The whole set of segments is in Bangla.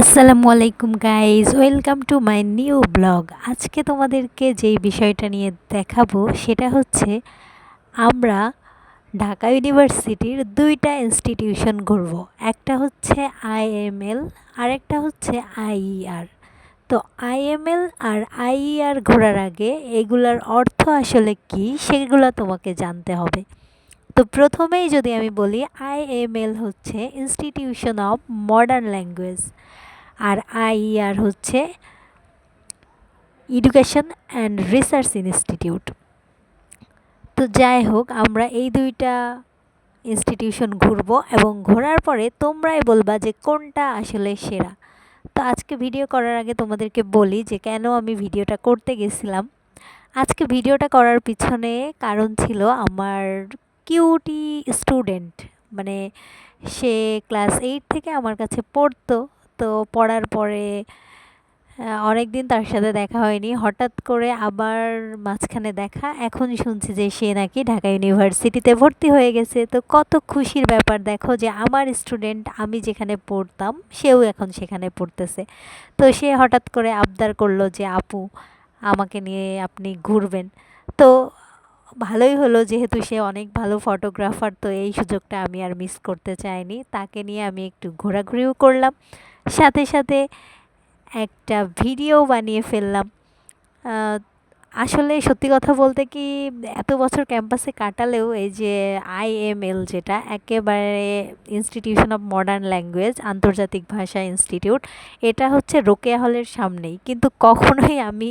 আসসালামু আলাইকুম guys welcome to my new vlog আজকে তোমাদেরকে যেই বিষয়টা নিয়ে দেখাবো, সেটা হচ্ছে আমরা ঢাকা ইউনিভার্সিটির দুইটা ইনস্টিটিউশন ঘুরব। একটা হচ্ছে আইএমএল আর একটা হচ্ছে আইইআর তো আইএমএল আর আইইআর ঘোরার আগে এগুলার অর্থ আসলে কি, সেগুলো তোমাকে জানতে হবে। তো প্রথমেই যদি আমি বলি আইএমএল হচ্ছে ইনস্টিটিউশন অফ মডার্ন ল্যাঙ্গুয়েজ আর আইইআর হচ্ছে এডুকেশন অ্যান্ড রিসার্চ ইনস্টিটিউট তো যাই হোক, আমরা এই দুইটা ইনস্টিটিউশন ঘুরবো এবং ঘোরার পরে তোমরাই বলবা যে কোনটা আসলে সেরা। তো আজকে ভিডিও করার আগে তোমাদেরকে বলি যে কেন আমি ভিডিওটা করতে গেছিলাম। আজকে ভিডিওটা করার পিছনে কারণ ছিল আমার কিউটি স্টুডেন্ট মানে সে ক্লাস এইট থেকে আমার কাছে পড়তো। তো পড়ার পরে অনেক দিন তার সাথে দেখা হয়নি। হঠাৎ করে আবার মাঝখানে দেখা। এখন শুনছি যে সে নাকি ঢাকা ইউনিভার্সিটিতে ভর্তি হয়ে গেছে। তো কত খুশির ব্যাপার দেখো যে আমার স্টুডেন্ট আমি যেখানে পড়তাম, সেও এখন সেখানে পড়তেছে। তো সে হঠাৎ করে আবদার করল যে, আপু, আমাকে নিয়ে আপনি ঘুরবেন। তো ভালোই হলো যেহেতু সে অনেক ভালো ফটোগ্রাফার তো এই সুযোগটা আমি আর মিস করতে চাইনি। তাকে নিয়ে আমি একটু ঘোরাঘুরিও করলাম। সাথে সাথে একটা ভিডিও বানিয়ে ফেললাম। আসলে সত্যি কথা বলতে কি, এত বছর ক্যাম্পাসে কাটালেও এই যে আইএমএল যেটা, একেবারে ইনস্টিটিউশন অফ মডার্ন ল্যাঙ্গুয়েজ আন্তর্জাতিক ভাষা ইনস্টিটিউট এটা হচ্ছে রোকেয়া হলের সামনেই। কিন্তু কখনোই আমি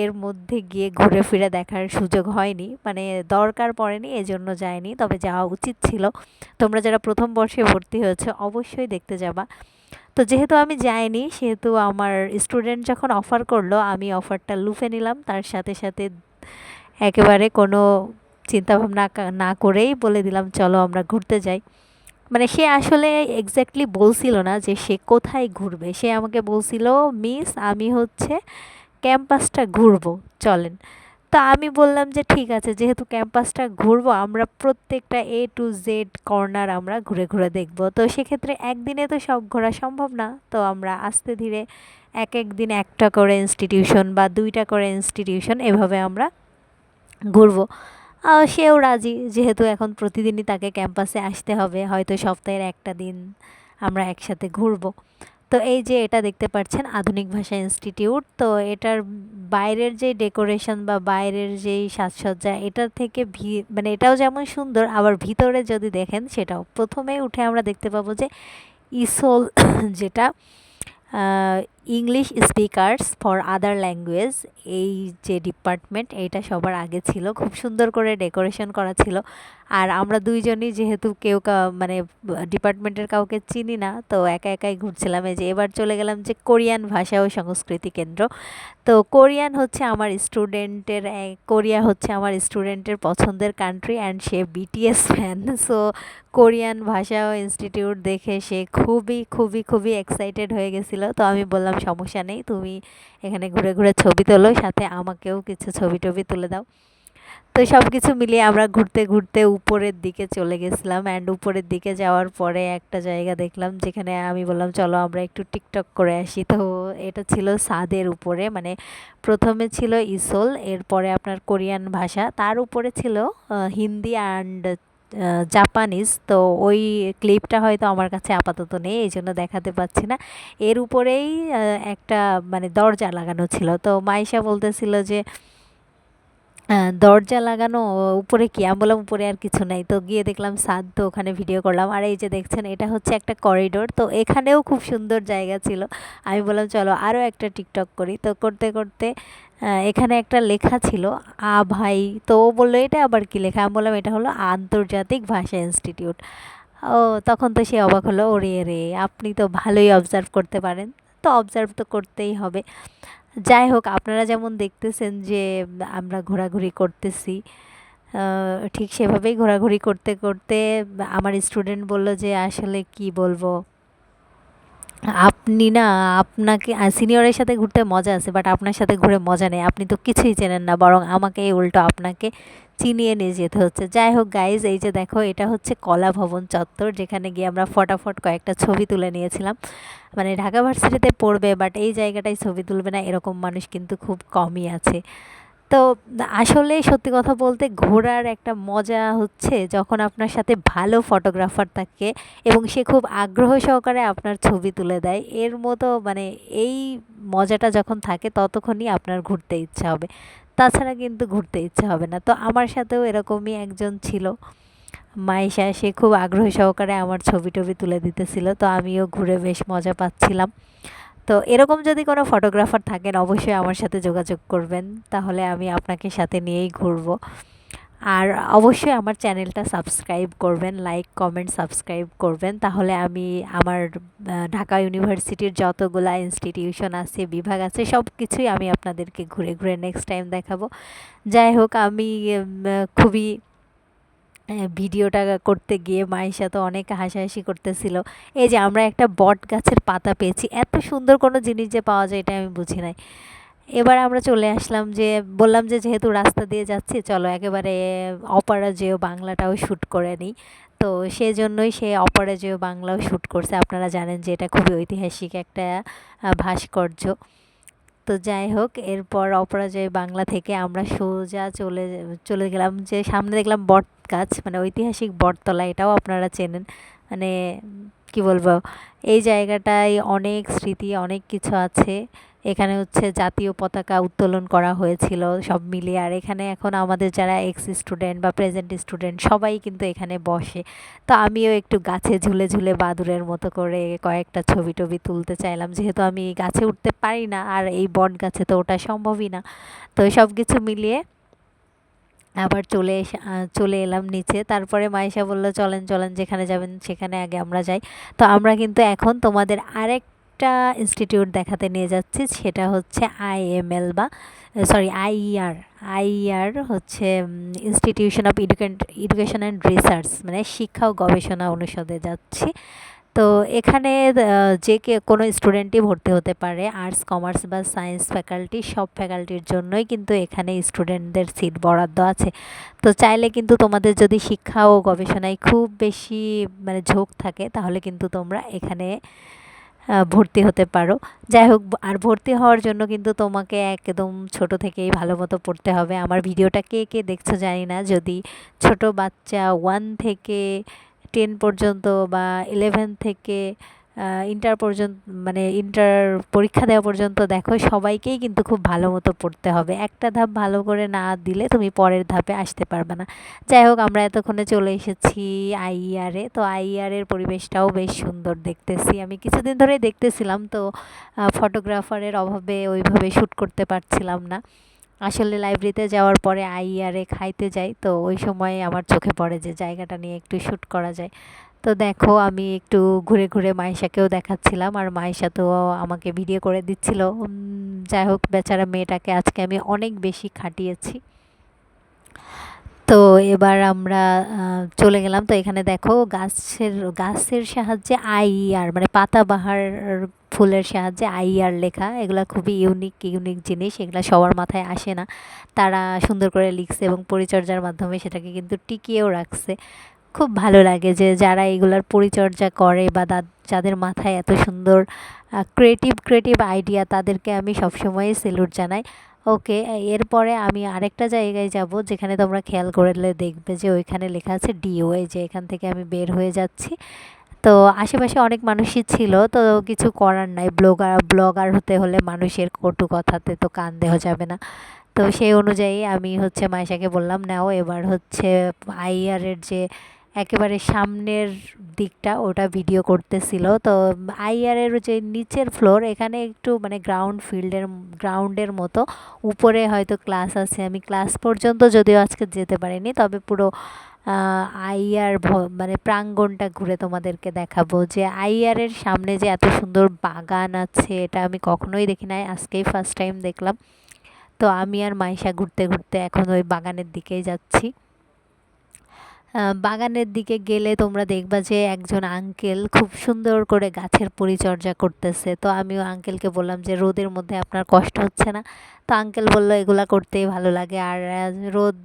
এর মধ্যে গিয়ে ঘুরে ফিরে দেখার সুযোগ হয়নি। মানে দরকার পড়েনি, এজন্য যায়নি তবে যাওয়া উচিত ছিল। তোমরা যারা প্রথম বর্ষে ভর্তি হয়েছে, অবশ্যই দেখতে যাবা। তো যেহেতু আমি যাইনি, সেহেতু আমার স্টুডেন্ট যখন অফার করল, আমি অফারটা লুফে নিলাম। তার সাথে সাথে একেবারে কোনো চিন্তাভাবনা না করেই বলে দিলাম, চলো আমরা ঘুরতে যাই। মানে সে আসলে এক্স্যাক্টলি বলছিল না যে সে কোথায় ঘুরবে। সে আমাকে বলছিল, মিস, আমি হচ্ছে ক্যাম্পাসটা ঘুরবো। চলেন। তা আমি বললাম যে, ঠিক আছে, যেহেতু ক্যাম্পাসটা ঘুরবো, আমরা প্রত্যেকটা এ টু জেড কর্নার আমরা ঘুরে ঘুরে দেখব। তো সেক্ষেত্রে একদিনে তো সব ঘোরা সম্ভব না। তো আমরা আস্তে ধীরে এক এক দিন একটা করে ইনস্টিটিউশন বা দুইটা করে ইনস্টিটিউশন এভাবে আমরা ঘুরবো। সেও রাজি, যেহেতু এখন প্রতিদিনই তাকে ক্যাম্পাসে আসতে হবে। হয়তো সপ্তাহের একটা দিন আমরা একসাথে ঘুরবো। তো এই যে এটা দেখতে পাচ্ছেন আধুনিক ভাষা ইনস্টিটিউট, তো এটার বাইরের যে ডেকোরেশন বা বাইরের যেই সাজসজ্জা এটার থেকে ভি মানে এটাও যেমন সুন্দর, আবার ভিতরে যদি দেখেন সেটাও। প্রথমে উঠে আমরা দেখতে পাবো যে ইসোল, যেটা English speakers for other language এই যে ডিপার্টমেন্ট এইটা সবার আগে ছিল। খুব সুন্দর করে ডেকোরেশন করা ছিল। আর আমরা দুইজনই যেহেতু কেউ মানে ডিপার্টমেন্টের কাউকে চিনি না, তো একা একাই ঘুরছিলাম। এই যে এবার চলে গেলাম যে কোরিয়ান ভাষা ও সংস্কৃতি কেন্দ্র। তো কোরিয়ান হচ্ছে আমার স্টুডেন্টের কোরিয়া হচ্ছে আমার স্টুডেন্টের পছন্দের কান্ট্রি অ্যান্ড সে বিটিএস ফ্যান সো কোরিয়ান ভাষা ও ইনস্টিটিউট দেখে সে খুবই খুবই খুবই এক্সাইটেড হয়ে গেছিল। তো আমি বললাম সমস্যা নেই। তুমি এখানে ঘুরে ঘুরে ছবি তোলো, সাথে আমাকেও কিছু ছবি টবি তুলে দাও। তো সব কিছু মিলিয়ে আমরা ঘুরতে ঘুরতে উপরের দিকে চলে গেছিলাম অ্যান্ড উপরের দিকে যাওয়ার পরে একটা জায়গা দেখলাম যেখানে আমি বললাম, চলো আমরা একটু টিকটক করে আসি। তো এটা ছিল সাদের উপরে মানে প্রথমে ছিল ইসোল, এরপরে আপনার কোরিয়ান ভাষা, তার উপরে ছিল হিন্দি অ্যান্ড জাপানিজ তো ওই ক্লিপটা হয়তো আমার কাছে আপাতত নেই, এই জন্য দেখাতে পাচ্ছি না। এর উপরেই একটা মানে দরজা লাগানো ছিল। তো মাইশা বলতেছিল যে দরজা লাগানো উপরে কি? আমি বললাম উপরে আর কিছু নাই। তো গিয়ে দেখলাম সাদ তো ওখানে ভিডিও করলাম। আর এই যে দেখছেন, এটা হচ্ছে একটা করিডোর তো এখানেও খুব সুন্দর জায়গা ছিল। আমি বললাম, চলো আরও একটা টিকটক করি। তো করতে করতে এখানে একটা লেখা ছিল, আ ভাই। তো ও বলল, এটা আবার কি লেখা? আমি বললাম, এটা হলো আন্তর্জাতিক ভাষা ইনস্টিটিউট ও তখন তো সে অবাক হলো, ওরে রে, আপনি তো ভালোই অবজার্ভ করতে পারেন। তো অবজার্ভ তো করতেই হবে। যাই হোক, আপনারা যেমন দেখতেছেন যে, আমরা ঘোরাঘুরি করতেছি ঠিক সেভাবেই ঘোরাঘুরি করতে করতে আমার স্টুডেন্ট বলল যে, আসলে কি বলব? আপনি না, আপনাকে সিনিয়রের সাথে ঘুরতে মজা আছে বাট আপনার সাথে ঘুরে মজা নেই। আপনি তো কিছুই চেনেন না, বরং আমাকে এই উল্টো আপনাকে চিনিয়ে নিয়ে যেতে হচ্ছে। যাই হোক গাইজ এই যে দেখো, এটা হচ্ছে কলা ভবন চত্বর, যেখানে গিয়ে আমরা ফটাফট কয়েকটা ছবি তুলে নিয়েছিলাম। মানে ঢাকা ভার্সিটিতে পড়বে বাট এই জায়গাটায় ছবি তুলবে না, এরকম মানুষ কিন্তু খুব কমই আছে। তো আসলে সত্যি কথা বলতে ঘোরার একটা মজা হচ্ছে যখন আপনার সাথে ভালো ফটোগ্রাফার থাকে এবং সে খুব আগ্রহ সহকারে আপনার ছবি তুলে দেয়। এর মতো মানে এই মজাটা যখন থাকে ততক্ষণই আপনার ঘুরতে ইচ্ছা হবে। তাছাড়া কিন্তু ঘুরতে ইচ্ছা হবে না। তো আমার সাথেও এরকমই একজন ছিল। মাইশা সে খুব আগ্রহ সহকারে আমার ছবি টবি তুলে দিতেছিল। তো আমিও ঘুরে বেশ মজা পাচ্ছিলাম। তো এরকম যদি কোনো ফটোগ্রাফার থাকেন, অবশ্যই আমার সাথে যোগাযোগ করবেন। তাহলে আমি আপনাকে সাথে নিয়েই ঘুরবো। আর অবশ্যই আমার চ্যানেলটা সাবস্ক্রাইব করবেন লাইক কমেন্ট সাবস্ক্রাইব করবেন। তাহলে আমি আমার ঢাকা ইউনিভার্সিটির যতগুলা ইনস্টিটিউশন আছে, বিভাগ আছে সব কিছুই আমি আপনাদেরকে ঘুরে ঘুরে নেক্সট টাইম দেখাবো। যাই হোক, আমি খুবই ভিডিওটা করতে গিয়ে মায়ের সাথে অনেক হাসাহাসি করতেছিল। এই যে আমরা একটা বট গাছের পাতা পেয়েছি, এত সুন্দর কোনো জিনিস যে পাওয়া যায় এটা আমি বুঝি নাই। এবার আমরা চলে আসলাম যে, বললাম যে যেহেতু রাস্তা দিয়ে যাচ্ছি, চলো একেবারে অপরাজেয় বাংলাটাও শ্যুট করে নিই। তো সেজন্যই সে অপরাজেয় বাংলাও শ্যুট করছে। আপনারা জানেন যে এটা খুবই ঐতিহাসিক একটা ভাস্কর্য। তো যাই হোক, এরপর অপরাজয় বাংলা থেকে আমরা সোজা চলে চলে গেলাম যে সামনে দেখলাম বট গাছ মানে ঐতিহাসিক বটতলা, এটাও আপনারা চেনেন। মানে কি বলব, এই জায়গাটায় অনেক স্মৃতি, অনেক কিছু আছে। এখানে হচ্ছে জাতীয় পতাকা উত্তোলন করা হয়েছিল, সব মিলিয়ে। আর এখানে এখন আমাদের যারা এক্স স্টুডেন্ট বা প্রেজেন্ট স্টুডেন্ট সবাই কিন্তু এখানে বসে। তো আমিও একটু গাছে ঝুলে ঝুলে বাদুরের মতো করে কয়েকটা ছবি টবি তুলতে চাইলাম। যেহেতু আমি গাছে উঠতে পারি না, আর এই বট গাছে তো ওটা সম্ভবই না। তো সব কিছু মিলিয়ে আবার চলে এসে চলে এলাম নিচে। তারপরে মাইশা বলল, চলেন চলেন, যেখানে যাবেন সেখানে আগে আমরা যাই। তো আমরা কিন্তু এখন তোমাদের আরেক একটা ইনস্টিটিউট দেখাতে নিয়ে যাচ্ছি, সেটা হচ্ছে আইএমএল বা সরি আইইআর আইইআর হচ্ছে institution of education and research মানে শিক্ষা ও গবেষণা অনুষদে যাচ্ছি। তো এখানে যে কোনো স্টুডেন্টই ভর্তি হতে পারে আর্টস কমার্স বা সায়েন্স ফ্যাকাল্টি সব ফ্যাকাল্টির জন্যই কিন্তু এখানে স্টুডেন্টদের সিট বরাদ্দ আছে। তো চাইলে কিন্তু তোমাদের যদি শিক্ষা ও গবেষণায় খুব বেশি মানে ঝোঁক থাকে, তাহলে কিন্তু তোমরা এখানে ভর্তি হতে পারো। যাই হোক আর ভর্তি হওয়ার জন্য কিন্তু তোমাকে একদম ছোট থেকেই ভালো মতো পড়তে হবে। আমার ভিডিওটা কে কে দেখছ জানি না। যদি ছোট বাচ্চা ওয়ান থেকে টেন পর্যন্ত বা ইলেভেন থেকে ইন্টার পর্যন্ত মানে ইন্টার পরীক্ষা দেওয়া পর্যন্ত দেখো, সবাইকেই কিন্তু খুব ভালো মতো পড়তে হবে। একটা ধাপ ভালো করে না দিলে তুমি পরের ধাপে আসতে পারবে না। যাই হোক, আমরা এতক্ষণে চলে এসেছি আইইআরে তো আইইআরের পরিবেশটাও বেশ সুন্দর দেখতেছি। আমি কিছুদিন ধরে দেখতেছিলাম, তো ফটোগ্রাফারের অভাবে ওইভাবে শ্যুট করতে পারছিলাম না। আসলে লাইব্রেরিতে যাওয়ার পরে আইয়ারে খাইতে যাই, তো ওই সময় আমার চোখে পড়ে যে জায়গাটা নিয়ে একটু শ্যুট করা যায়। তো দেখো, আমি একটু ঘুরে ঘুরে মাইশাকেও দেখাচ্ছিলাম আর মাইশা তো আমাকে ভিডিও করে দিচ্ছিল। যাই হোক, বেচারা মেয়েটাকে আজকে আমি অনেক বেশি খাটিয়েছি। তো এবার আমরা চলে গেলাম। তো এখানে দেখো, গাছের গাছের সাহায্যে আইয়ার মানে পাতাবাহার ফুলের সাহায্যে আইয়ার লেখা। এগুলো খুবই ইউনিক ইউনিক জিনিস। এগুলো সবার মাথায় আসে না। তারা সুন্দর করে লিখছে এবং পরিচর্যার মাধ্যমে সেটাকে কিন্তু টিকিয়েও রাখছে। খুব ভালো লাগে যে যারা এগুলার পরিচর্যা করে বা যাদের মাথায় এত সুন্দর ক্রিয়েটিভ ক্রিয়েটিভ আইডিয়া তাদেরকে আমি সবসময়ই সেলুট জানাই। ওকে এরপরে আমি আরেকটা জায়গায় যাব যেখানে তোমরা খেয়াল করলে দেখবে যে ওইখানে লেখা আছে ডিওএ যে এখান থেকে আমি বের হয়ে যাচ্ছি। তো আশেপাশে অনেক মানুষই ছিল, তো কিছু করার নাই। ব্লগার ব্লগার হতে হলে মানুষের কটু কথাতে তো কান দেওয়া যাবে না। তো সেই অনুযায়ী আমি হচ্ছে মাইশাকে বললাম, নাও এবার হচ্ছে আইয়ারের যে একেবারে সামনের দিকটা ওটা ভিডিও করতেছিল। তো আইআরের যে নিচের ফ্লোর এখানে একটু মানে গ্রাউন্ড ফিল্ডের গ্রাউন্ডের মতো। উপরে হয়তো ক্লাস আছে। আমি ক্লাস পর্যন্ত যদিও আজকে যেতে পারিনি, তবে পুরো আইয়ার মানে প্রাঙ্গণটা ঘুরে তোমাদেরকে দেখাবো যে আইয়ারের সামনে যে এত সুন্দর বাগান আছে, এটা আমি কখনোই দেখি নাই। আজকেই ফার্স্ট টাইম দেখলাম। তো আমি আর মাইশা ঘুরতে ঘুরতে এখন ওই বাগানের দিকেই যাচ্ছি। বাগানের দিকে গেলে তোমরা দেখবা যে একজন আঙ্কেল খুব সুন্দর করে গাছের পরিচর্যা করতেছে। তো আমিও আঙ্কেলকে বললাম যে, রোদের মধ্যে আপনার কষ্ট হচ্ছে না? তো আঙ্কেল বলল, এগুলা করতেই ভালো লাগে। আর রোদ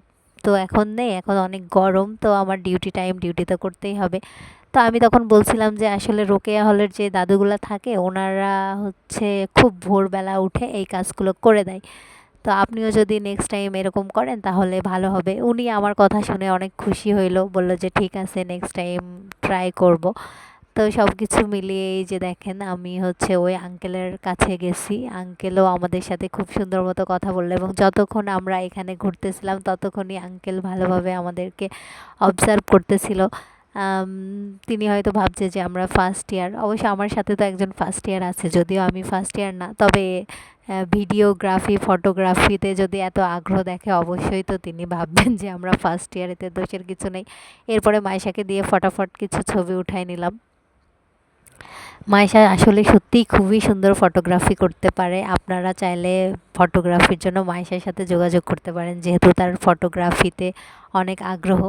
তো এখন নেই, এখন অনেক গরম, তো আমার ডিউটি টাইম ডিউটি তো করতেই হবে। তো আমি তখন বলছিলাম যে, আসলে রোকেয়া হলের যে দাদুগুলো থাকে, ওনারা হচ্ছে খুব ভোরবেলা উঠে এই কাজগুলো করে দেয়। তো আপনিও যদি নেক্সট টাইম এরকম করেন, তাহলে ভালো হবে। উনি আমার কথা শুনে অনেক খুশি হইল, বলল যে, ঠিক আছে নেক্সট টাইম ট্রাই করব। তো সব কিছু মিলিয়ে এই যে দেখেন, আমি হচ্ছে ওই আঙ্কেলের কাছে গেছি। আঙ্কেলও আমাদের সাথে খুব সুন্দর মতো কথা বলল এবং যতক্ষণ আমরা এখানে ঘুরতেছিলাম, ততক্ষণই আঙ্কেল ভালোভাবে আমাদেরকে অবজার্ভ করতেছিল। তিনি হয়তো ভাবছে যে আমরা ফার্স্ট ইয়ার অবশ্য আমার সাথে তো একজন ফার্স্ট ইয়ার আছে, যদিও আমি ফার্স্ট ইয়ার না। তবে ভিডিওগ্রাফি ফটোগ্রাফিতে যদি এত আগ্রহ দেখে, অবশ্যই তো তিনি ভাববেন যে আমরা ফার্স্ট ইয়ারেতে দোষের কিছু নেই। এরপরে মাইশাকে দিয়ে ফটাফট কিছু ছবি উঠাই নিলাম। মাইশা আসলে সত্যিই খুবই সুন্দর ফটোগ্রাফি করতে পারে। আপনারা চাইলে ফটোগ্রাফির জন্য মাইশার সাথে যোগাযোগ করতে পারেন, যেহেতু তার ফটোগ্রাফিতে অনেক আগ্রহ।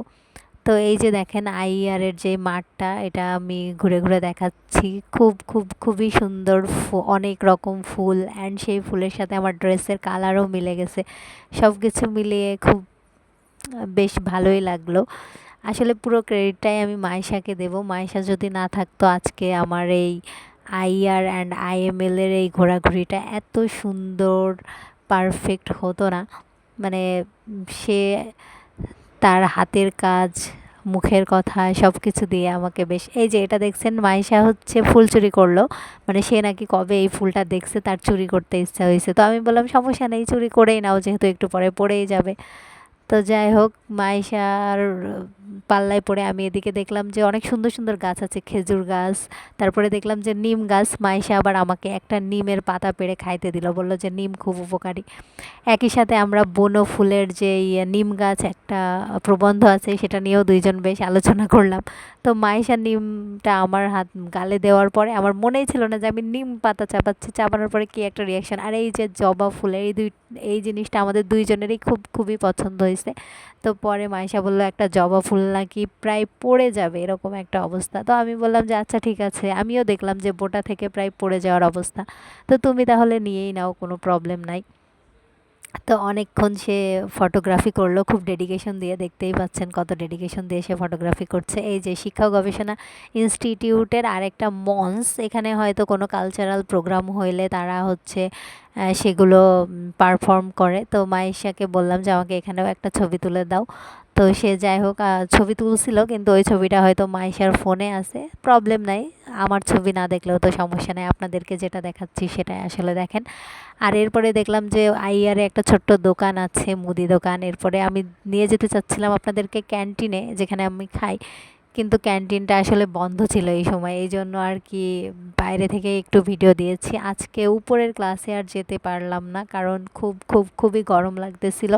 তো এই যে দেখেন আইয়ারের যে মাঠটা, এটা আমি ঘুরে ঘুরে দেখাচ্ছি। খুব খুব, খুবই সুন্দর অনেক রকম ফুল অ্যান্ড সেই ফুলের সাথে আমার ড্রেসের কালারও মিলে গেছে। সব কিছু মিলিয়ে খুব, বেশ ভালোই লাগল। আসলে পুরো ক্রেডিটটাই আমি মায়েশাকে দেবো। মায়েশা যদি না থাকতো আজকে আমার এই আইআর অ্যান্ড আইএমএলের এই ঘোরাঘুরিটা এত সুন্দর পারফেক্ট হতো না। মানে সে তার হাতের কাজ, মুখের কথা সব কিছু দিয়ে আমাকে বেশ, এই যে এটা দেখছেন, মাইশা হচ্ছে ফুল চুরি করল। মানে সে নাকি কবে এই ফুলটা দেখছে, তার চুরি করতে ইচ্ছা হয়েছে। তো আমি বললাম, সমস্যা নেই, চুরি করেই নাও, যেহেতু একটু পরে পড়েই যাবে। তো যাই হোক মাইশার পাল্লায় পড়ে আমি এদিকে দেখলাম যে অনেক সুন্দর সুন্দর গাছ আছে, খেজুর গাছ। তারপরে দেখলাম যে নিম গাছ, মাইশা আবার আমাকে একটা নিমের পাতা পেড়ে খাইতে দিল, বলল যে নিম খুব উপকারী। একই সাথে আমরা বনো ফুলের যে নিম গাছ একটা প্রবন্ধ আছে, সেটা নিয়েও দুইজন বেশ আলোচনা করলাম। তো মাইশা নিমটা আমার হাত, গালে দেওয়ার পরে আমার মনেই ছিল না যে আমি নিম পাতা চাপাচ্ছি, চাপানোর পরে কি একটা রিয়াকশন আর এই যে জবা ফুলের এই দুই, এই জিনিসটা আমাদের দুইজনেরই খুব, খুবই পছন্দ হয়েছে। তো পরে মাইশা বলল, একটা জবা ফুল নাকি প্রায় পড়ে যাবে, এরকম একটা অবস্থা। তো আমি বললাম যে আচ্ছা ঠিক আছে। আমিও দেখলাম যে, বোটা থেকে প্রায় পড়ে যাওয়ার অবস্থা। তো তুমি তাহলে নিয়েই নাও, কোনো প্রবলেম নাই। তো অনেকক্ষণ সে ফটোগ্রাফি করল, খুব ডেডিকেশন দিয়ে দেখতেই পাচ্ছেন কত ডেডিকেশন দিয়ে সে ফটোগ্রাফি করছে। এই যে শিক্ষা গবেষণা ইনস্টিটিউটের আরেকটা মঞ্চ এখানে হয়তো কোনো কালচারাল প্রোগ্রাম হইলে তারা হচ্ছে সেগুলো পারফর্ম করে। তো মাইশাকে বললাম যে আমাকে এখানেও একটা ছবি তুলে দাও। তো সে যাই হোক ছবি তুলছিল, কিন্তু ওই ছবিটা হয়তো মাইশার ফোনে আছে। প্রবলেম নাই। আমার ছবি না দেখলেও তো সমস্যা নেই, আপনাদেরকে যেটা দেখাচ্ছি সেটাই আসলে দেখেন। আর এরপরে দেখলাম যে আইয়ারে একটা ছোট্ট দোকান আছে, মুদি দোকান। এরপরে আমি নিয়ে যেতে চাচ্ছিলাম আপনাদেরকে ক্যান্টিনে, যেখানে আমি খাই। কিন্তু ক্যান্টিনটা আসলে বন্ধ ছিল এই সময়, এই জন্য আর কি বাইরে থেকে একটু ভিডিও দিয়েছি। আজকে উপরের ক্লাসে আর যেতে পারলাম না, কারণ খুব খুব, খুবই গরম লাগতেছিল।